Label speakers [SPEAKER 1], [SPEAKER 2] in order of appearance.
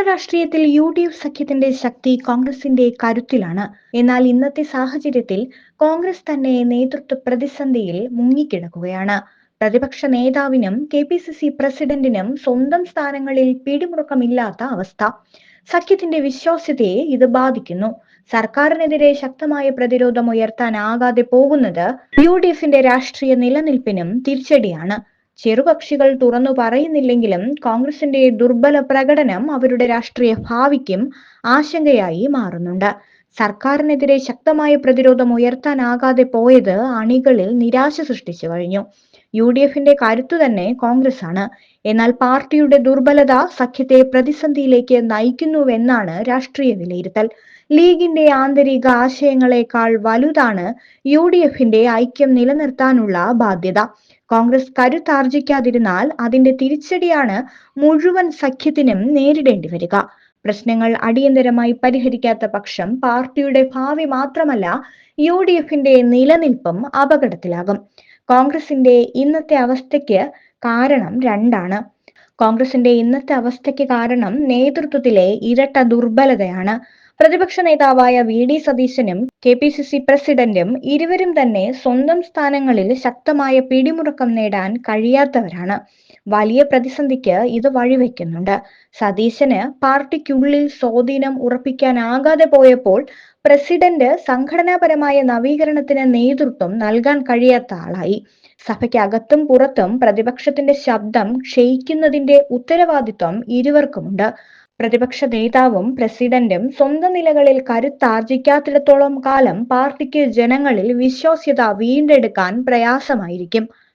[SPEAKER 1] കേരള രാഷ്ട്രീയത്തിൽ U D F സഖ്യത്തിന്റെ ശക്തി കോൺഗ്രസിന്റെ കരുത്തിലാണ്. എന്നാൽ ഇന്നത്തെ സാഹചര്യത്തിൽ കോൺഗ്രസ് തന്നെ നേതൃത്വ പ്രതിസന്ധിയിൽ മുങ്ങിക്കിടക്കുകയാണ്. പ്രതിപക്ഷ നേതാവിനും കെ പി സി സി പ്രസിഡന്റിനും സ്വന്തം സ്ഥാനങ്ങളിൽ പിടിമുറുക്കമില്ലാത്ത അവസ്ഥ. സഖ്യത്തിന്റെ വിശ്വാസ്യതയെ ഇത് ബാധിക്കുന്നു. സർക്കാരിനെതിരെ ശക്തമായ പ്രതിരോധം ഉയർത്താനാകാതെ പോകുന്നത് യു ഡി എഫിന്റെ രാഷ്ട്രീയ നിലനിൽപ്പിനും തിരിച്ചടിയാണ്. ചെറുകക്ഷികൾ തുറന്നു പറയുന്നില്ലെങ്കിലും കോൺഗ്രസിന്റെ ദുർബല പ്രകടനം അവരുടെ രാഷ്ട്രീയ ഭാവിക്കും ആശങ്കയായി മാറുന്നുണ്ട്. സർക്കാരിനെതിരെ ശക്തമായ പ്രതിരോധം ഉയർത്താനാകാതെ പോയത് അണികളിൽ നിരാശ സൃഷ്ടിച്ചു കഴിഞ്ഞു. യു ഡി എഫിന്റെ കരുത്തു തന്നെ കോൺഗ്രസ് ആണ് എന്നാൽ പാർട്ടിയുടെ ദുർബലത സഖ്യത്തെ പ്രതിസന്ധിയിലേക്ക് നയിക്കുന്നുവെന്നാണ് രാഷ്ട്രീയ വിലയിരുത്തൽ. ലീഗിന്റെ ആന്തരിക ആശയങ്ങളെക്കാൾ വലുതാണ് യു ഡി എഫിന്റെ ഐക്യം നിലനിർത്താനുള്ള ബാധ്യത. കോൺഗ്രസ് കരുത്താർജിക്കാതിരുന്നാൽ അതിന്റെ തിരിച്ചടിയാണ് മുഴുവൻ സഖ്യത്തിനും നേരിടേണ്ടി വരിക. പ്രശ്നങ്ങൾ അടിയന്തരമായി പരിഹരിക്കാത്ത പക്ഷം പാർട്ടിയുടെ ഭാവി മാത്രമല്ല യു ഡി എഫിന്റെ നിലനിൽപ്പും അപകടത്തിലാകും. കോൺഗ്രസിന്റെ ഇന്നത്തെ അവസ്ഥയ്ക്ക് കാരണം രണ്ടാണ്. കോൺഗ്രസിന്റെ ഇന്നത്തെ അവസ്ഥയ്ക്ക് കാരണം നേതൃത്വത്തിലെ ഇരട്ട ദുർബലതയാണ്. പ്രതിപക്ഷ നേതാവായ വി ഡി സതീശനും കെ പി സി സി പ്രസിഡന്റും ഇരുവരും തന്നെ സ്വന്തം സ്ഥാനങ്ങളിൽ ശക്തമായ പിടിമുറുക്കം നേടാൻ കഴിയാത്തവരാണ്. വലിയ പ്രതിസന്ധിക്ക് ഇത് വഴിവെക്കുന്നുണ്ട്. സതീശന് പാർട്ടിക്കുള്ളിൽ സ്വാധീനം ഉറപ്പിക്കാനാകാതെ പോയപ്പോൾ പ്രസിഡന്റ് സംഘടനാപരമായ നവീകരണത്തിന് നേതൃത്വം നൽകാൻ കഴിയാത്ത ആളായി. സഭയ്ക്കകത്തും പുറത്തും പ്രതിപക്ഷത്തിന്റെ ശബ്ദം ക്ഷയിക്കുന്നതിന്റെ ഉത്തരവാദിത്വം ഇരുവർക്കുമുണ്ട്. പ്രതിപക്ഷ നേതാവും പ്രസിഡന്റും സ്വന്തം നിലകളിൽ കരുത്താർജിക്കാത്തിടത്തോളം കാലം പാർട്ടിക്ക് ജനങ്ങളിൽ വിശ്വാസ്യത വീണ്ടെടുക്കാൻ പ്രയാസമായിരിക്കും.